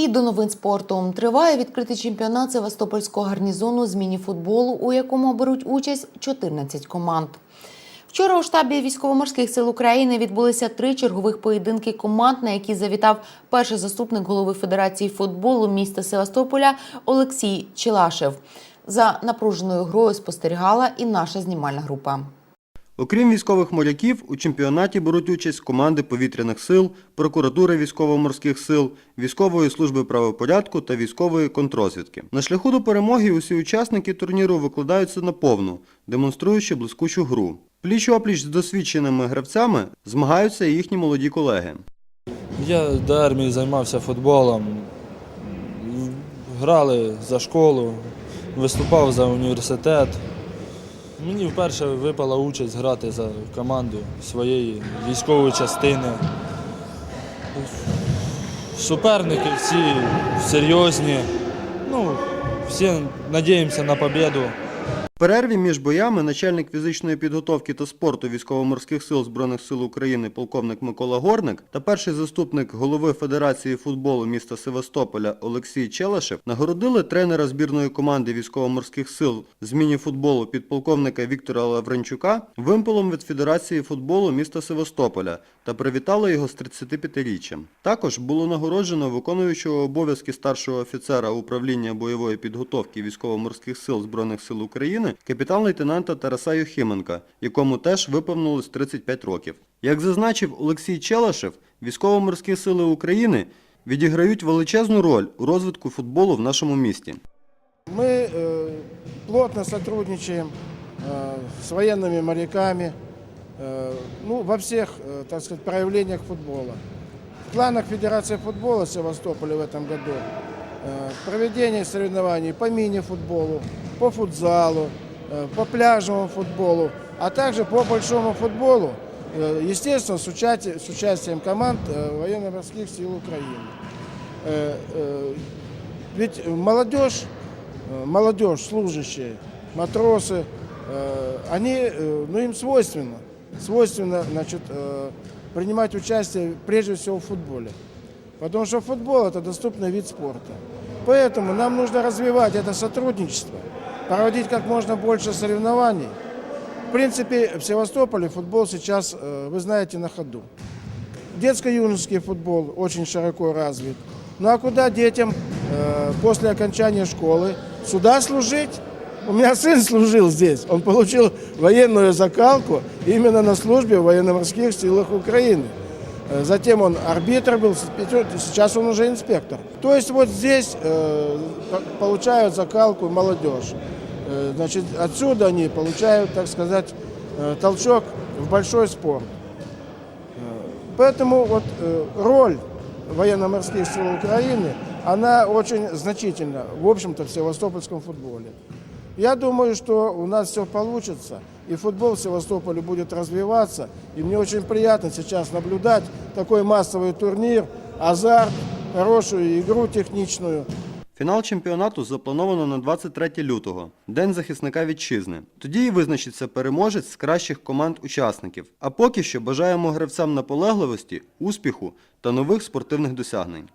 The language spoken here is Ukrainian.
І до новин спорту триває відкритий чемпіонат Севастопольського гарнізону з міні-футболу, у якому беруть участь 14 команд. Вчора у штабі військово-морських сил України відбулися три чергових поєдинки команд, на які завітав перший заступник голови Федерації футболу міста Севастополя Олексій Челашев. За напруженою грою спостерігала і наша знімальна група. Окрім військових моряків, у чемпіонаті беруть участь команди повітряних сил, прокуратури військово-морських сил, військової служби правопорядку та військової контрозвідки. На шляху до перемоги усі учасники турніру викладаються наповну, демонструючи блискучу гру. Пліч опліч з досвідченими гравцями змагаються і їхні молоді колеги. Я до армії займався футболом. Грали за школу, виступав за університет. Мені вперше випала участь грати за команду своєї військової частини. Суперники всі серйозні. Ну, всі надіємося на побіду. Перерві між боями начальник фізичної підготовки та спорту військово-морських сил Збройних сил України полковник Микола Горник та перший заступник голови Федерації футболу міста Севастополя Олексій Челашев нагородили тренера збірної команди військово-морських сил з міні-футболу підполковника Віктора Лавренчука вимпелом від Федерації футболу міста Севастополя та привітали його з 35-річчям. Також було нагороджено виконуючого обов'язки старшого офіцера управління бойової підготовки військово-морських сил Збройних сил України капітан-лейтенанта Тараса Юхименка, якому теж виповнилось 35 років. Як зазначив Олексій Челашев, військово-морські сили України відіграють величезну роль у розвитку футболу в нашому місті. Мы э, плотно сотрудничаем э, с военными моряками, э, ну, во всех, э, так сказать, проявлениях футбола. В планах Федерации футбола Севастополя в этом году э, проведение соревнований по мини-футболу, по футзалу, э, по пляжному футболу, а также по большому футболу, э, естественно, с, учати- с участием команд э, военно-морских сил Украины. Э, э, ведь молодежь, э, молодежь, служащие, матросы, э, они, э, ну им свойственно, свойственно, значит, э, принимать участие прежде всего в футболе. Потому что футбол это доступный вид спорта. Поэтому нам нужно развивать это сотрудничество, проводить как можно больше соревнований. В принципе, в Севастополе футбол сейчас, э, вы знаете, на ходу. Детско-юношеский футбол очень широко развит. Ну а куда детям э, после окончания школы? Сюда служить? У меня сын служил здесь. Он получил военную закалку именно на службе в военно-морских силах Украины. Э, Затем он арбитр был, сейчас он уже инспектор. То есть вот здесь э, по- получают закалку молодежь. Э, Значит, отсюда они получают, так сказать, э, толчок в большой спорт. Поэтому вот роль военно-морских сил Украины, она очень значительна, в общем-то, в севастопольском футболе. Я думаю, что у нас все получится, и футбол в Севастополе будет развиваться. И мне очень приятно сейчас наблюдать такой массовый турнир, азарт, хорошую игру техничную. Фінал чемпіонату заплановано на 23 лютого, День захисника вітчизни. Тоді і визначиться переможець з кращих команд учасників. А поки що бажаємо гравцям наполегливості, успіху та нових спортивних досягнень.